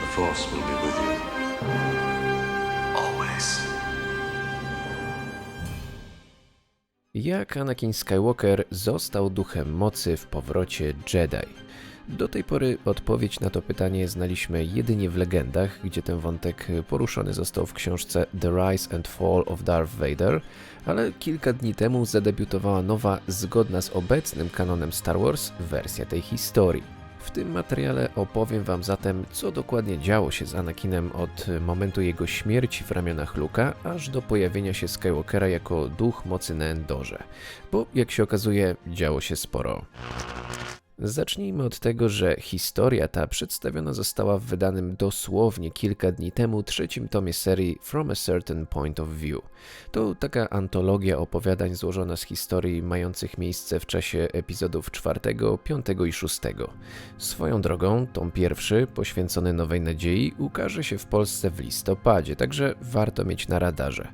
The Force will be with you. Always. Jak Anakin Skywalker został duchem mocy w powrocie Jedi? Do tej pory odpowiedź na to pytanie znaliśmy jedynie w legendach, gdzie ten wątek poruszony został w książce The Rise and Fall of Darth Vader, ale kilka dni temu zadebiutowała nowa, zgodna z obecnym kanonem Star Wars, wersja tej historii. W tym materiale opowiem Wam zatem, co dokładnie działo się z Anakinem od momentu jego śmierci w ramionach Luka, aż do pojawienia się Skywalkera jako duch mocy na Endorze. Bo, jak się okazuje, działo się sporo. Zacznijmy od tego, że historia ta przedstawiona została w wydanym dosłownie kilka dni temu trzecim tomie serii From a Certain Point of View. To taka antologia opowiadań złożona z historii mających miejsce w czasie epizodów 4, 5 i 6. Swoją drogą, tom pierwszy, poświęcony Nowej Nadziei, ukaże się w Polsce w listopadzie, także warto mieć na radarze.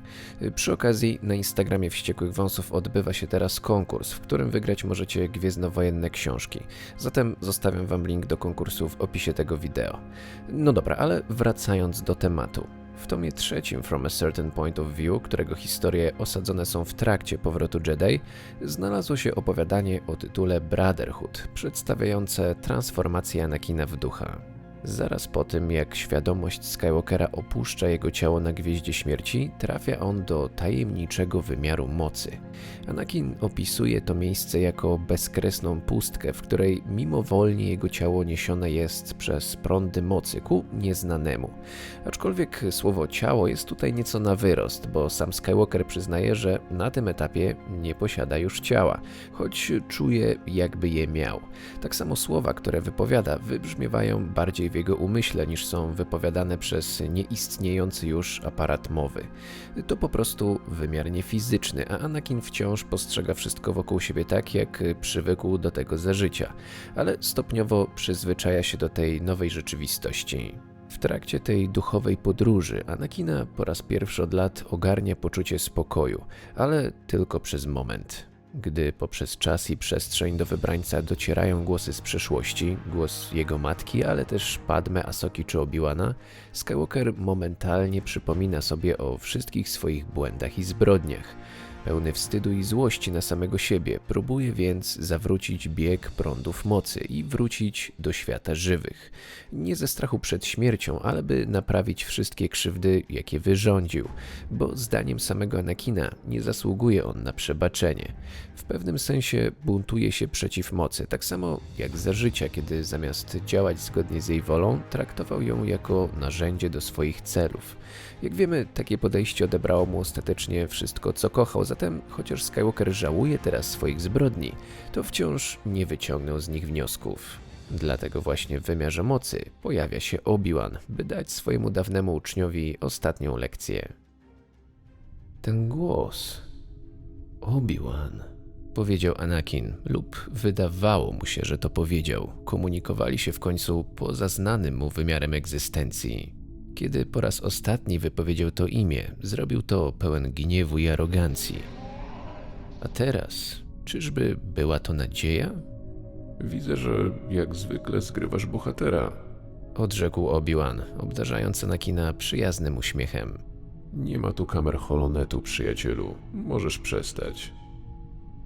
Przy okazji, na Instagramie Wściekłych Wąsów odbywa się teraz konkurs, w którym wygrać możecie gwiezdnowojenne książki. Zatem zostawiam Wam link do konkursu w opisie tego wideo. No dobra, ale wracając do tematu. W tomie trzecim From a Certain Point of View, którego historie osadzone są w trakcie powrotu Jedi, znalazło się opowiadanie o tytule Brotherhood, przedstawiające transformację Anakina w ducha. Zaraz po tym, jak świadomość Skywalkera opuszcza jego ciało na Gwieździe Śmierci, trafia on do tajemniczego wymiaru mocy. Anakin opisuje to miejsce jako bezkresną pustkę, w której mimowolnie jego ciało niesione jest przez prądy mocy ku nieznanemu. Aczkolwiek słowo ciało jest tutaj nieco na wyrost, bo sam Skywalker przyznaje, że na tym etapie nie posiada już ciała, choć czuje jakby je miał. Tak samo słowa, które wypowiada, wybrzmiewają bardziej w jego umyśle niż są wypowiadane przez nieistniejący już aparat mowy. To po prostu wymiar niefizyczny, a Anakin wciąż postrzega wszystko wokół siebie tak, jak przywykł do tego za życia, ale stopniowo przyzwyczaja się do tej nowej rzeczywistości. W trakcie tej duchowej podróży Anakina po raz pierwszy od lat ogarnia poczucie spokoju, ale tylko przez moment. Gdy poprzez czas i przestrzeń do wybrańca docierają głosy z przeszłości, głos jego matki, ale też Padme, Asoki czy Obiłana, Skywalker momentalnie przypomina sobie o wszystkich swoich błędach i zbrodniach. Pełny wstydu i złości na samego siebie, próbuje więc zawrócić bieg prądów mocy i wrócić do świata żywych. Nie ze strachu przed śmiercią, ale by naprawić wszystkie krzywdy, jakie wyrządził, bo zdaniem samego Anakina nie zasługuje on na przebaczenie. W pewnym sensie buntuje się przeciw mocy, tak samo jak za życia, kiedy zamiast działać zgodnie z jej wolą, traktował ją jako narzędzie do swoich celów. Jak wiemy, takie podejście odebrało mu ostatecznie wszystko, co kochał, zatem chociaż Skywalker żałuje teraz swoich zbrodni, to wciąż nie wyciągnął z nich wniosków. Dlatego właśnie w wymiarze mocy pojawia się Obi-Wan, by dać swojemu dawnemu uczniowi ostatnią lekcję. Ten głos. Obi-Wan. Powiedział Anakin, lub wydawało mu się, że to powiedział. Komunikowali się w końcu poza znanym mu wymiarem egzystencji. Kiedy po raz ostatni wypowiedział to imię, zrobił to pełen gniewu i arogancji. A teraz, czyżby była to nadzieja? Widzę, że jak zwykle zgrywasz bohatera. Odrzekł Obi-Wan, obdarzając Anakina przyjaznym uśmiechem. Nie ma tu kamer holonetu, przyjacielu. Możesz przestać.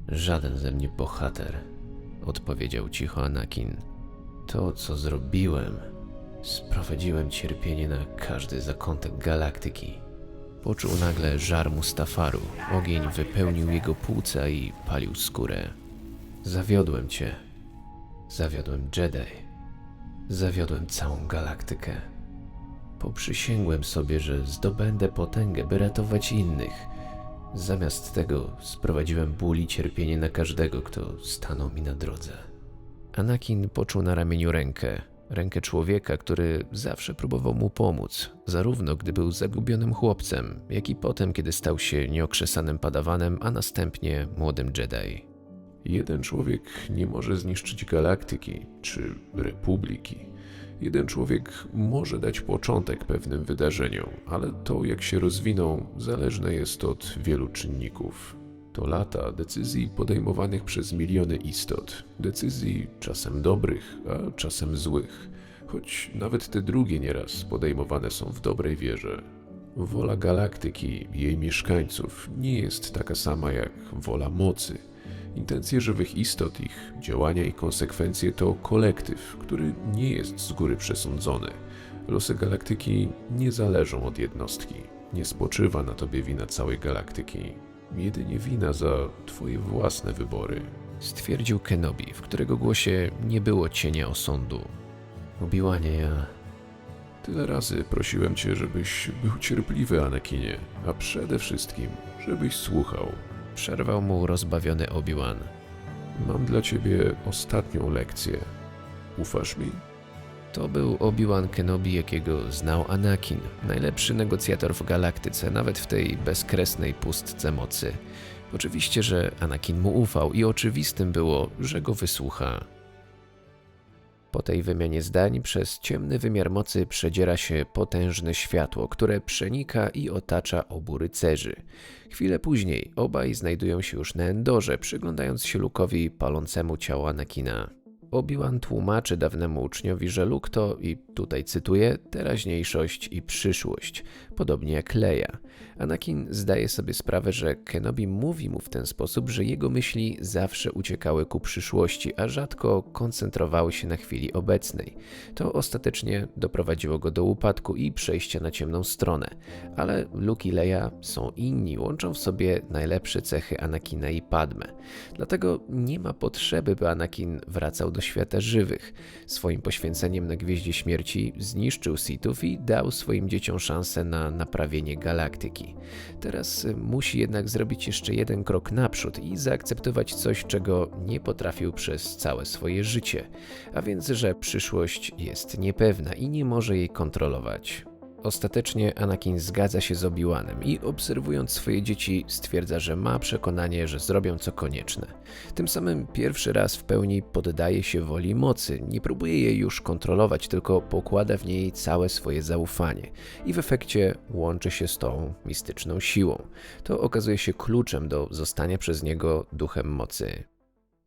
Żaden ze mnie bohater, odpowiedział cicho Anakin. To, co zrobiłem, sprowadziłem cierpienie na każdy zakątek galaktyki. Poczuł nagle żar Mustafaru. Ogień wypełnił jego płuca i palił skórę. Zawiodłem cię. Zawiodłem Jedi. Zawiodłem całą galaktykę. Poprzysięgłem sobie, że zdobędę potęgę, by ratować innych. Zamiast tego sprowadziłem ból i cierpienie na każdego, kto stanął mi na drodze. Anakin poczuł na ramieniu rękę, rękę człowieka, który zawsze próbował mu pomóc, zarówno gdy był zagubionym chłopcem, jak i potem, kiedy stał się nieokrzesanym padawanem, a następnie młodym Jedi. Jeden człowiek nie może zniszczyć galaktyki czy republiki. Jeden człowiek może dać początek pewnym wydarzeniom, ale to, jak się rozwiną, zależne jest od wielu czynników. To lata decyzji podejmowanych przez miliony istot, decyzji czasem dobrych, a czasem złych, choć nawet te drugie nieraz podejmowane są w dobrej wierze. Wola galaktyki i jej mieszkańców nie jest taka sama jak wola mocy. Intencje żywych istot, ich działania i konsekwencje to kolektyw, który nie jest z góry przesądzony. Losy galaktyki nie zależą od jednostki. Nie spoczywa na tobie wina całej galaktyki. Jedynie wina za twoje własne wybory. Stwierdził Kenobi, w którego głosie nie było cienia osądu. Obiłanie ja. Tyle razy prosiłem cię, żebyś był cierpliwy, Anakinie, a przede wszystkim, żebyś słuchał. Przerwał mu rozbawiony Obi-Wan. Mam dla ciebie ostatnią lekcję. Ufasz mi? To był Obi-Wan Kenobi, jakiego znał Anakin. Najlepszy negocjator w galaktyce, nawet w tej bezkresnej pustce mocy. Oczywiście, że Anakin mu ufał i oczywistym było, że go wysłucha. Po tej wymianie zdań przez ciemny wymiar mocy przedziera się potężne światło, które przenika i otacza obu rycerzy. Chwilę później obaj znajdują się już na Endorze, przyglądając się Lukowi palącemu ciało Anakina. Obi-Wan tłumaczy dawnemu uczniowi, że Luke to, i tutaj cytuję, teraźniejszość i przyszłość, podobnie jak Leia. Anakin zdaje sobie sprawę, że Kenobi mówi mu w ten sposób, że jego myśli zawsze uciekały ku przyszłości, a rzadko koncentrowały się na chwili obecnej. To ostatecznie doprowadziło go do upadku i przejścia na ciemną stronę. Ale Luke i Leia są inni, łączą w sobie najlepsze cechy Anakina i Padme. Dlatego nie ma potrzeby, by Anakin wracał do świata żywych. Swoim poświęceniem na Gwieździe Śmierci zniszczył Sithów i dał swoim dzieciom szansę na naprawienie galaktyki. Teraz y, musi jednak zrobić jeszcze jeden krok naprzód i zaakceptować coś, czego nie potrafił przez całe swoje życie, a więc, że przyszłość jest niepewna i nie może jej kontrolować. Ostatecznie Anakin zgadza się z Obi-Wanem i obserwując swoje dzieci stwierdza, że ma przekonanie, że zrobią co konieczne. Tym samym pierwszy raz w pełni poddaje się woli mocy, nie próbuje jej już kontrolować, tylko pokłada w niej całe swoje zaufanie i w efekcie łączy się z tą mistyczną siłą. To okazuje się kluczem do zostania przez niego duchem mocy.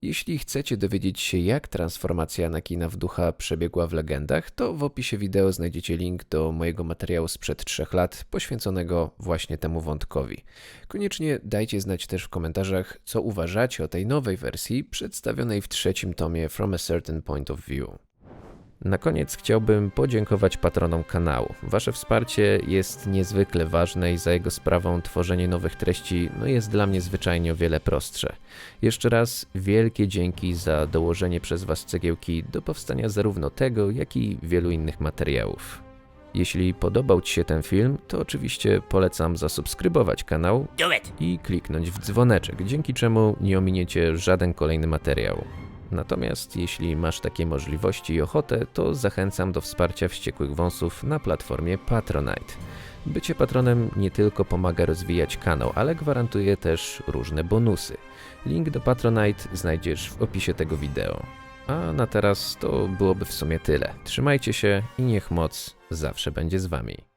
Jeśli chcecie dowiedzieć się, jak transformacja Anakina w ducha przebiegła w legendach, to w opisie wideo znajdziecie link do mojego materiału sprzed 3 lat, poświęconego właśnie temu wątkowi. Koniecznie dajcie znać też w komentarzach, co uważacie o tej nowej wersji przedstawionej w trzecim tomie From a Certain Point of View. Na koniec chciałbym podziękować patronom kanału. Wasze wsparcie jest niezwykle ważne i za jego sprawą tworzenie nowych treści no jest dla mnie zwyczajnie o wiele prostsze. Jeszcze raz wielkie dzięki za dołożenie przez Was cegiełki do powstania zarówno tego, jak i wielu innych materiałów. Jeśli podobał Ci się ten film, to oczywiście polecam zasubskrybować kanał i kliknąć w dzwoneczek, dzięki czemu nie ominiecie żaden kolejny materiał. Natomiast jeśli masz takie możliwości i ochotę, to zachęcam do wsparcia wściekłych wąsów na platformie Patronite. Bycie patronem nie tylko pomaga rozwijać kanał, ale gwarantuje też różne bonusy. Link do Patronite znajdziesz w opisie tego wideo. A na teraz to byłoby w sumie tyle. Trzymajcie się i niech moc zawsze będzie z wami.